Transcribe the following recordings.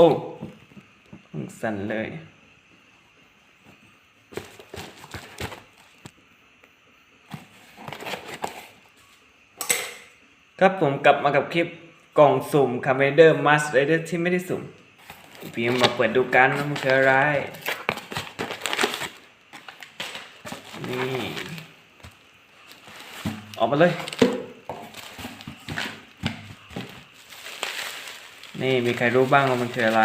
อ้สั่นเลยครับผมกลับมากับคลิปกล่องสุ่มคาเมเดอร์มาสเดอร์ที่ไม่ได้สุ่มเพี่มาเปิดดูกันว่ามันคืออะไร นี่ ออกมาเลย นี่มีใครรู้บ้างว่ามันคืออะไร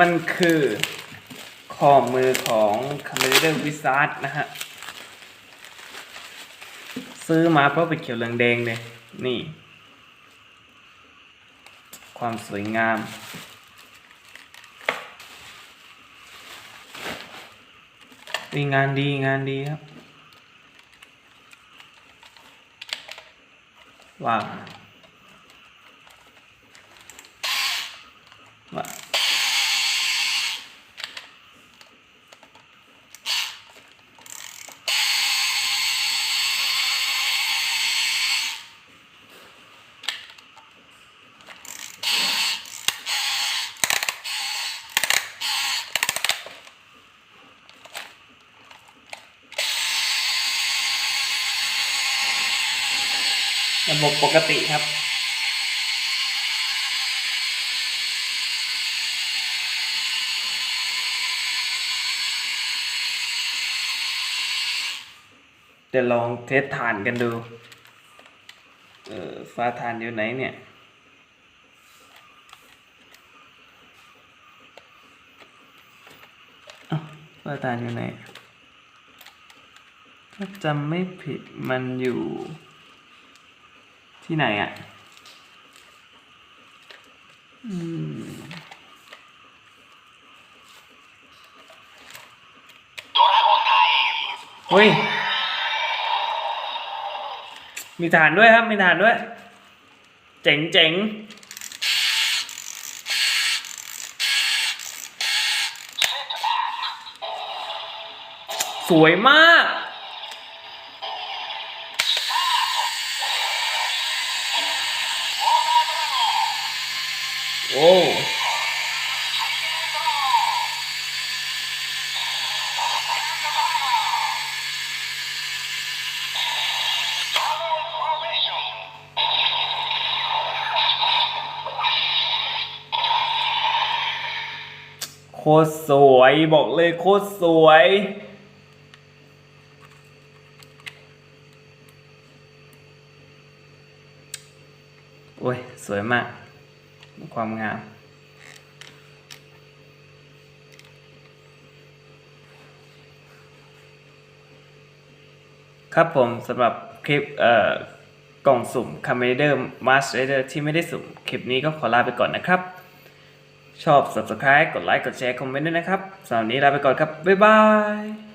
มันคือข้อมือของคาเมเดอร์วิซาร์ดนะฮะ ซื้อมาเพราะเป็นเขียวเหลืองแดงเลย นี่ ความสวยงามดีงานดีงานดีครับว้าวว้าว ระบบปกติครับจะลองเทสฐานกันดู เออฟ้าฐานอยู่ไหนเนี่ย ฟ้าฐานอยู่ไหน ถ้าจำไม่ผิดมันอยู่ ที่ไหนอะอืมเฮ้ย มีฐานด้วยครับ มีฐานด้วย เจ๋งเจ๋งสวยมาก โอ้โคตรสวยบอกเลยโคตรสวย โอ้ย สวยมาก ความงามครับผมสำหรับคลิปเอ่อกล่องสุ่ม c a m e r a Mask Rider ที่ไม่ได้สุ่ม คลิปนี้ก็ขอลาไปก่อนนะครับ ชอบ subscribe กดไลค์กดแชร์คอมเมนต์ด้วยนะครับสำหรับนี้ลาไปก่อนครับ บ๊ายบาย